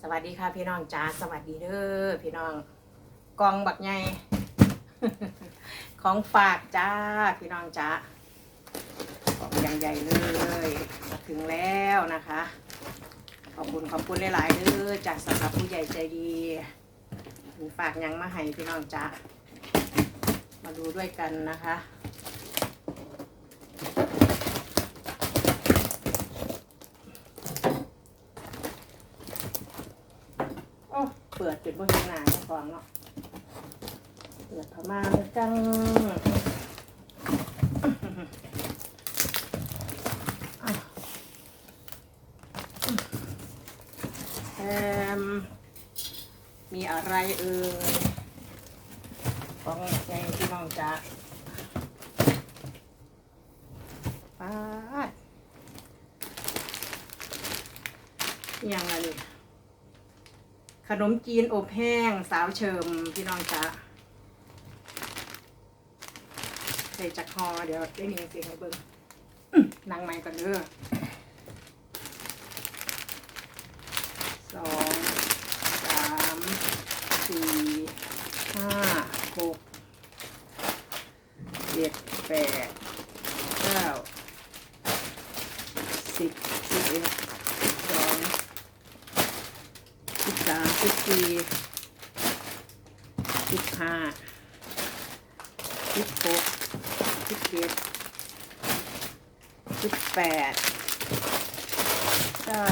สวัสดีค่ะพี่น้องจ้าสวัสดีเด้อพี่น้องกองบักใหญ่ของฝากจ้าพี่น้องจ้ากองอย่างใหญ่เลยมาถึงแล้วนะคะ ขอบคุณขอบคุณหลายๆเด้อจากสำหรับผู้ใหญ่ใจดีฝากยังมาให้พี่น้องจ้ามาดูด้วยกันนะคะ โอ้ เปิดเป็นบนหนาของกองเนาะเปิดพม่าเลยจังอะแอมมีอะไรเอ่ยของใจพี่น้องจ๊ะป้าอิหยังอะไรนี่ ขนมจีนอบแห้ง สาวเชิมพี่น้องจ๊ะใส่จักฮอเดี๋ยวได้ยินเสียงให้เบิ้งนางไม้ก่อนเด้อสองสามสี่ห้าหกเจ็ดแปดเก้าสิบสิบเอ็ดสิบสอง สิบสามสิบสี่ สิบห้าสิบหกสิบเจ็ดสิบแปดเก้า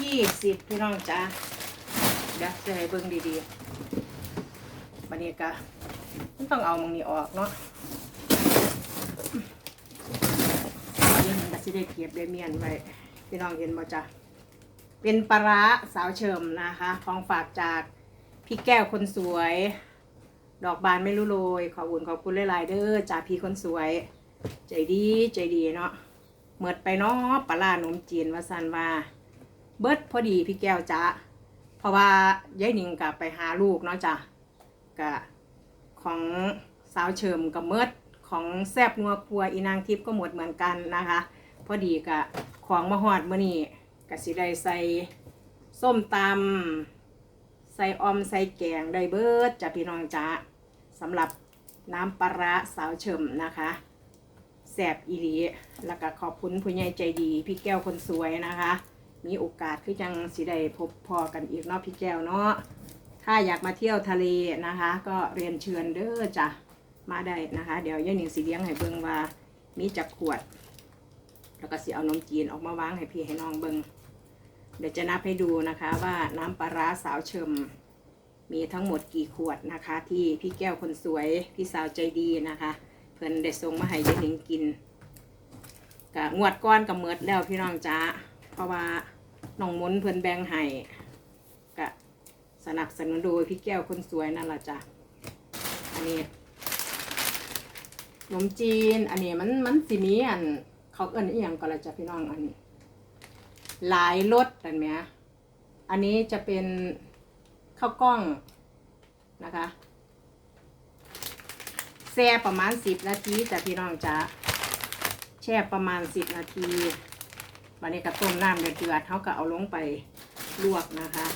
ยี่สิบพี่น้องจ้าเดี๋ยวจะให้เบิ่งดีๆบันนี้กะมันต้องเอามองนี้ออกเนาะเอาอย่างนี้ก็สิได้เก็บได้เมียนไว้ พี่น้องเห็นบ่จ้ะเป็นปลาร้าสาวเฉิมนะคะ ของฝากจาก พี่แก้วคนสวย ดอกบานไม่รู้โรยขอบคุณขอบคุณหลายๆเด้อจ่าพี่คนสวย ใจดีใจดีเนาะเมิดไปเนาะปลาร้าหนมจีนว่าสันว่า เบิดพอดีพี่แก้วจ้ะเพราะว่ายายหนิงกับไปหาลูกเนาะจ้ะกะของสาวเฉิมกับเมิดของแซบนัวครัวอีนางทิพย์ก็หมดเหมือนกันนะคะ พอดีกะของมาหอดมื่อนี้กสิได้ใส่ส้มตำ ส่ออมใส่แกงได้เบิดจ้ะพี่น้องจ้าสำหรับน้ำปลาร้าสาวเฉิมนะคะแสบอีหลีแล้วก็ขอบคุณผู้ใหญ่ใจดี พี่แก้วคนสวยนะคะ มีโอกาสคือจังสิได้พบพอกันอีกเนาะพี่แก้วเนาะถ้าอยากมาเที่ยวทะเลนะคะ ก็เรียนเชิญเด้อจ้ะมาได้นะคะ เดี๋ยวยาหนิงสีเลี้ยงให้เบิงว่ามีจักขวด แล้วก็สิเอานมจีนออกมาวางให้พี่ให้น้องเบิง เดี๋ยวจะนับให้ดูนะคะว่าน้ำปลาร้าสาวเชิมมีทั้งหมดกี่ขวดนะคะ ที่พี่แก้วคนสวยพี่สาวใจดีนะคะ เพิ่นได้ส่งมาให้ยายหนิงกินกะงวดก้อนกับเมิดแล้วพี่น้องจ้าเพราะว่าน้องมุนเพิ่นแบ่งให้กะสนับสนุนโดยพี่แก้วคนสวยนั่นแหละจ้ะอันนี้ขนมจีน อันนี้มันมันสิมีอันเขาเอิ้นอีหยังก็ละจ้ะพี่น้องอันนี้ หลายรสแต่เนี้ยอันนี้จะเป็นข้าวกล้องนะคะแช่ประมาณสิบนาทีจ้ะพี่น้องจ้ะแช่ประมาณสิบนาทีวันนี้ก็ต้มน้ำเดือดเขาก็เอาลงไปลวกนะคะ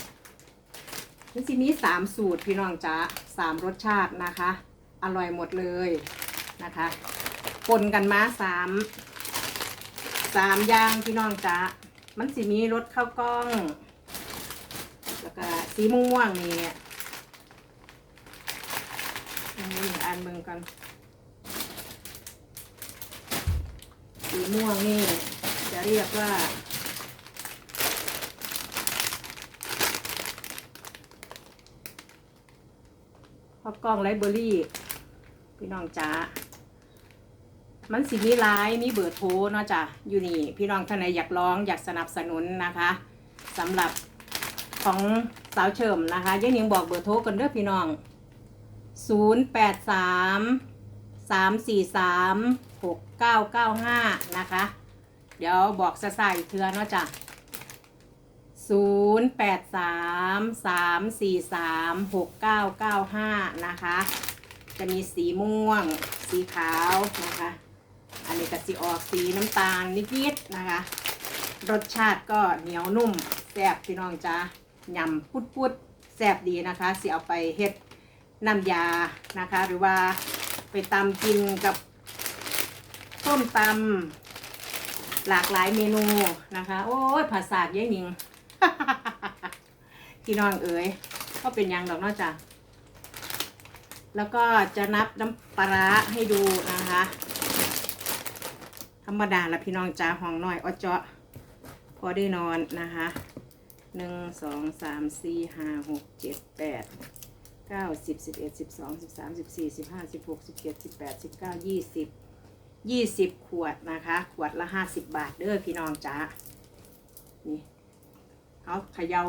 มันสิมีสามสูตรพี่น้องจ้ะสามรสชาตินะคะ อร่อยหมดเลยนะคะปนกันมาสามสามอย่างพี่น้องจ้า มันสีมีรถข้าวกล้อง แล้วก็สีม่วงๆนี่อันนี้อ่านเบิ่งกัน สีม่วงนี่ จะเรียกว่า ข้าวกล้องไรเบอรี่ พี่น้องจ้า มันสิมีไลน์มีเบอร์โทรเนาะจ้ะอยู่นี่ พี่น้องท่านใดอยากร้องอยากสนับสนุนนะคะสำหรับของสาวเฉิมนะคะยายหนิงบอกเบอร์โทรกันเด้อพี่น้อง 0 8 3 3 4 3 6 9 9 5 นะคะ เดี๋ยวบอกสะใส่เทือเนาะจ้ะ 0 8 3 3 4 3 6 9 9 5 นะคะ จะมีสีม่วง สีขาวนะคะ นนี้ก็สีออกสีน้ำตาลนิดๆนะคะ รสชาติก็เหนียวนุ่มแซ่บพี่น้องจ้ายำปุดปุดๆแซ่บดีนะคะสิเอาไปเฮ็ดน้ำยานะคะ หรือว่าไปตำกินกับส้มตำหลากหลายเมนูนะคะ โอ้ยภาษาทยายหนิงพี่น้องเอ๋ยก็เป็นยังดอกนอกจากแล้วก็จะนับน้ำปลาร้าให้ดูนะคะ ธรรมดาละพี่น้องจ้าห้องน้อยอเจาะพอได้นอนนะคะหนึ่งสองสามสี่ห้าหกเจ็ดแปดเก้าสิบสิบเอ็ดสิบสองสิบสามสิบสี่สิบห้าสิบหกสิบเจ็ดสิบแปดสิบเก้ายี่สิบยี่สิบขวดนะคะ ขวดละห้าสิบบาทเด้อพี่น้องจ้านี่เอาเขย่า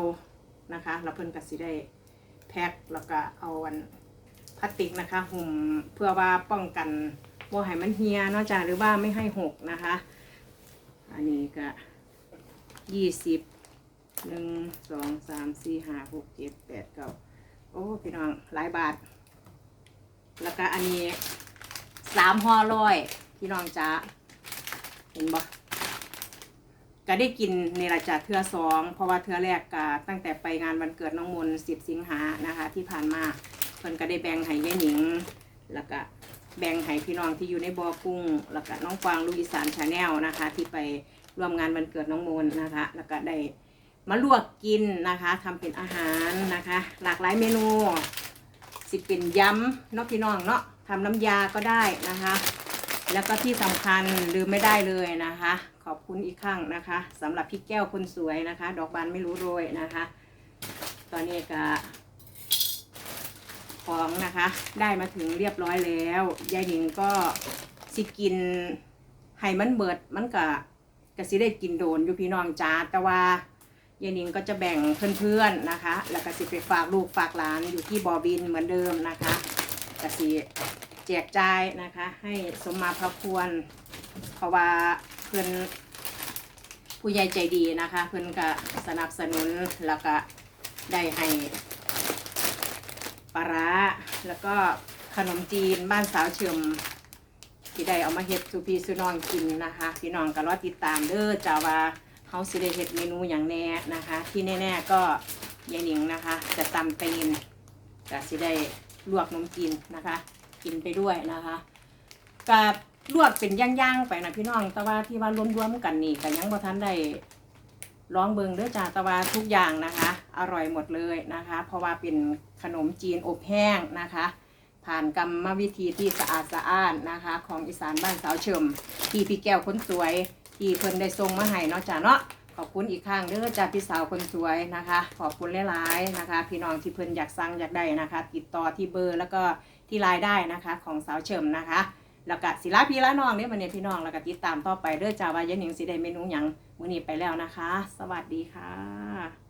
นะคะแล้วเพิ่นก็สิได้แพ็คแล้วก็เอาอันพลาสติกนะคะ หุ่มเพื่อว่าป้องกัน ว่าให้มันเฮียเนอกจากหรือว่าไม่ให้หกนะคะ อันนี้ก็ยี่สิบหนึ่งสองสามสี่ห้าหกเจ็ดแปดเก้าโอ้พี่น้องหลายบาท แล้วก็อันนี้สามห่อร้อยพี่น้องจ้าเห็นบ่ก็ได้กินในระจาเทือสองเพราะว่าเทือแรกก็ตั้งแต่ไปงานวันเกิดน้องมนสิบสิงหานะคะ ที่ผ่านมาเพิ่นก็ได้แบ่งให้ยายหนิง แล้วก็ แบ่งให้พี่น้องที่อยู่ในบ่อกุ้ง แล้วก็น้องกวางลูกอีสานชาแนลนะคะ ที่ไปร่วมงานวันเกิดน้องโมนนะคะ แล้วก็ได้มาลวกกินนะคะทำเป็นอาหารนะคะ หลากหลายเมนู สิเป็นยำเนาะพี่น้องเนาะทำน้ำยาก็ได้นะคะ แล้วก็ที่สำคัญลืมไม่ได้เลยนะคะ ขอบคุณอีกครั้งนะคะสำหรับพี่แก้วคนสวยนะคะ ดอกบานไม่รู้โรยนะคะ ตอนนี้ก็ ของนะคะ ได้มาถึงเรียบร้อยแล้วยายหนิงก็สิกินให้มันเบิดมันก็ก็สิได้กินโดนอยู่พี่น้องจ้าแต่ว่ายายหนิงก็จะแบ่งเพื่อนๆนะคะ แล้วก็สิไปฝากลูกฝากหลานอยู่ที่บอบินเหมือนเดิมนะคะก็สิแจกจ่ายนะคะ ให้สมมาพระควร เพราะว่าเพื่อนผู้ใหญ่ใจดีนะคะ เพื่อนก็สนับสนุนแล้วก็ได้ให้ ปลาร้า แล้วก็ขนมจีนบ้านสาวเฉิมที่ได้เอามาเฮ็ดสุพีสุนองกินนะคะ พี่น้องก็รอติดตามเด้อจ้าว่าเฮาสิได้เฮ็ดเมนูอย่างแน่นะคะ ที่แน่ๆก็ยายหนิงนะคะ จะตำตีนก็สิได้ลวกนมจีนนะคะ กินไปด้วยนะคะกับลวกเป็นย่างๆไปนะพี่น้องแต่ว่าที่ว่ารวมๆกันนี่ก็ยังบ่ทันได้ ลองเบิงเด้อจ้าตะวาทุกอย่างนะคะ อร่อยหมดเลยนะคะ เพราะว่าเป็นขนมจีนอบแห้งนะคะ ผ่านกรรมวิธีที่สะอาดสะอ้านนะคะ ของอีสานบ้านสาวเฉิมที่พี่แก้วคนสวย ที่เพิ่นได้ส่งมาให้เนาะจ้าเนาะขอบคุณอีกครั้งเด้อจ้าพี่สาวคนสวยนะคะ ขอบคุณหลายๆนะคะ พี่น้องที่เพิ่นอยากสั่งอยากได้นะคะ ติดต่อที่เบอร์แล้วก็ที่ไลน์ได้นะคะของสาวเฉิมนะคะ แล้วก็ศิลาพี่ละน้องเนี่ยมันเนี่ยพี่น้องแล้วก็ติดตามต่อไปเด้อจ้าว่ายันหนิงสิได้เมนูหยังมื้อนี้ไปแล้วนะคะ สวัสดีค่ะ